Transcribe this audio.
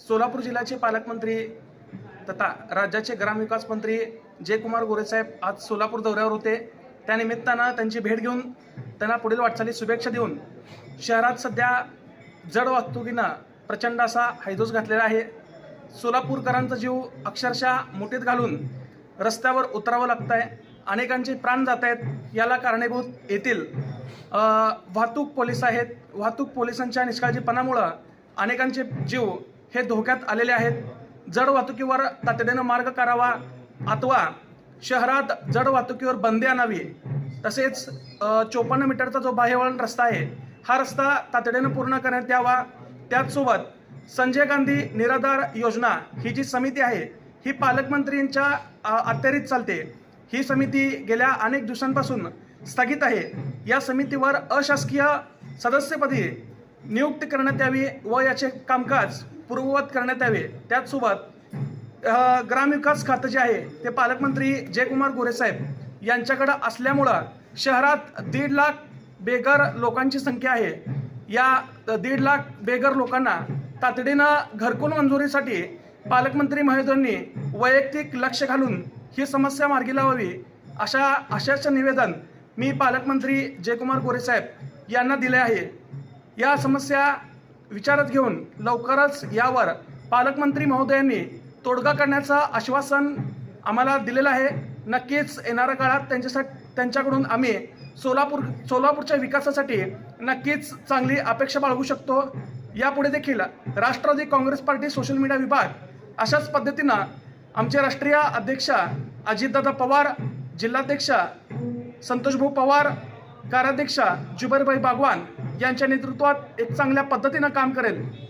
सोलापूर जिल्ह्याचे पालकमंत्री तथा राज्याचे ग्रामविकास मंत्री जयकुमार गोरेसाहेब आज सोलापूर दौऱ्यावर होते. त्यानिमित्तानं त्यांची भेट घेऊन त्यांना पुढील वाटचाली शुभेच्छा देऊन शहरात सध्या जड वाहतुकीनं प्रचंड असा हैदोस घातलेला आहे. सोलापूरकरांचा जीव अक्षरशः मुठीत घालून रस्त्यावर उतरावं लागतं आहे अनेकांचे प्राण जात आहेत याला कारणीभूत येथील वाहतूक पोलीस आहेत. वाहतूक पोलिसांच्या निष्काळजीपणामुळं अनेकांचे जीव हे धोक्यात आलेले आहेत. जड वाहतुकीवर तातडीनं मार्ग करावा अथवा शहरात जड वाहतुकीवर बंदी आणावी. तसेच चोपन्न मीटरचा जो बाह्यवळण रस्ता आहे हा रस्ता तातडीनं पूर्ण करण्यात यावा. त्याचसोबत संजय गांधी निराधार योजना ही जी समिती आहे ही पालकमंत्र्यांच्या अखत्यारीत चालते. ही समिती गेल्या अनेक दिवसांपासून स्थगित आहे. या समितीवर अशासकीय सदस्यपदी नियुक्ती करण्यात यावी व याचे कामकाज पूर्ववत करण्यात यावे. त्याचसोबत ग्रामविकास खातं जे आहे ते पालकमंत्री जयकुमार गोरेसाहेब यांच्याकडं असल्यामुळं शहरात दीड लाख बेघर लोकांची संख्या आहे. या दीड लाख बेघर लोकांना तातडीनं घरकुल मंजुरीसाठी पालकमंत्री महोदयांनी वैयक्तिक लक्ष घालून ही समस्या मार्गी लावावी अशा अशाचं निवेदन मी पालकमंत्री जयकुमार गोरेसाहेब यांना दिले आहे. या समस्या विचारात घेऊन लवकरच यावर पालकमंत्री महोदयांनी तोडगा करण्याचं आश्वासन आम्हाला दिलेलं आहे. नक्कीच येणाऱ्या काळात त्यांच्यासाठी त्यांच्याकडून आम्ही सोलापूर सोलापूरच्या विकासासाठी नक्कीच चांगली अपेक्षा बाळगू शकतो. यापुढे देखील Rashtravadi Congress party social media विभाग अशाच पद्धतीनं आमचे राष्ट्रीय अध्यक्ष अजितदादा पवार जिल्हाध्यक्ष संतोषभाऊ पवार कार्याध्यक्ष जुबेरभाई बागवान यांच्या नेतृत्वात एक चांगल्या पद्धतीनं काम करेल.